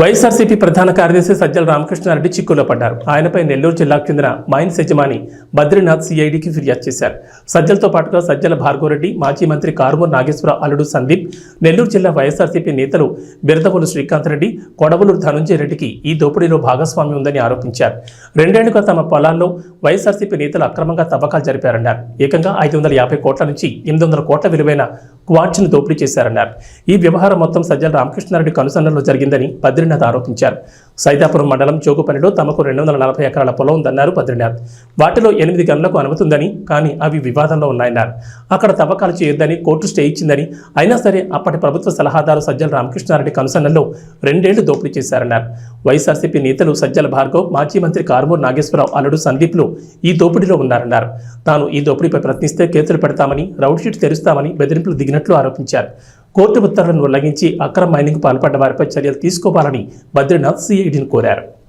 వైఎస్ఆర్సీపీ ప్రధాన కార్యదర్శి సజ్జల రామకృష్ణారెడ్డి చిక్కులో పడ్డారు. ఆయనపై నెల్లూరు జిల్లాకు చెందిన మైన్స్ యజమాని బద్రీనాథ్ సిఐడికి ఫిర్యాదు చేశారు. సజ్జలతో పాటుగా సజ్జల భార్గవరెడ్డి మాజీ మంత్రి కారుమూరు నాగేశ్వర అల్లుడు సందీప్ నెల్లూరు జిల్లా వైఎస్ఆర్సీపీ నేతలు బిరదవోలు శ్రీకాంత్ రెడ్డి కొడవలూరు ధనుంజయ రెడ్డికి ఈ దోపిడీలో భాగస్వామ్యం ఉందని ఆరోపించారు. రెండేళ్ళుగా తమ పొలాల్లో వైఎస్ఆర్సీపీ నేతలు అక్రమంగా తవ్వకాలు జరిపారన్నారు. ఏకంగా ఐదు వందల యాభై కోట్ల నుంచి ఎనిమిది వందల కోట్ల విలువైన క్వార్ట్స్ను దోపిడీ చేశారన్నారు. ఈ వ్యవహారం మొత్తం సజ్జల రామకృష్ణారెడ్డి కనుసన్నలో జరిగిందని బద్రీనాథ్ ఆరోపించారు. సైదాపురం మండలం చోగుపల్లిలో తమకు రెండు వందల నలభై ఎకరాల పొలం ఉందన్నారు బద్రీనాథ్ వాటిలో ఎనిమిది గనులకు అనుమతి ఉందని కానీ అవి వివాదంలో ఉన్నాయన్నారు. అక్కడ తవ్వకాలు చేయొద్దని కోర్టు స్టే ఇచ్చిందని అయినా సరే అప్పటి ప్రభుత్వ సలహాదారు సజ్జల రామకృష్ణారెడ్డి కనుసన్నల్లో రెండేళ్ళు దోపిడీ చేశారన్నారు. వైఎస్ఆర్సీపీ నేతలు సజ్జల భార్గవ్ మాజీ మంత్రి కారుమూరు నాగేశ్వరరావు అల్లుడు సందీప్లు ఈ దోపిడీలో ఉన్నారన్నారు. తాను ఈ దోపిడీపై ప్రశ్నిస్తే కేసులు పెడతామని రౌడ్ షీట్ తెరుస్తామని బెదిరింపులు దిగినట్లు ఆరోపించారు. కోర్టు ఉత్తర్వులను ఉల్లంఘించి అక్రమ మైనింగ్ పాల్పడ్డ వారిపై చర్యలు తీసుకోవాలని బద్రీనాథ్ సిఐడిని కోరారు.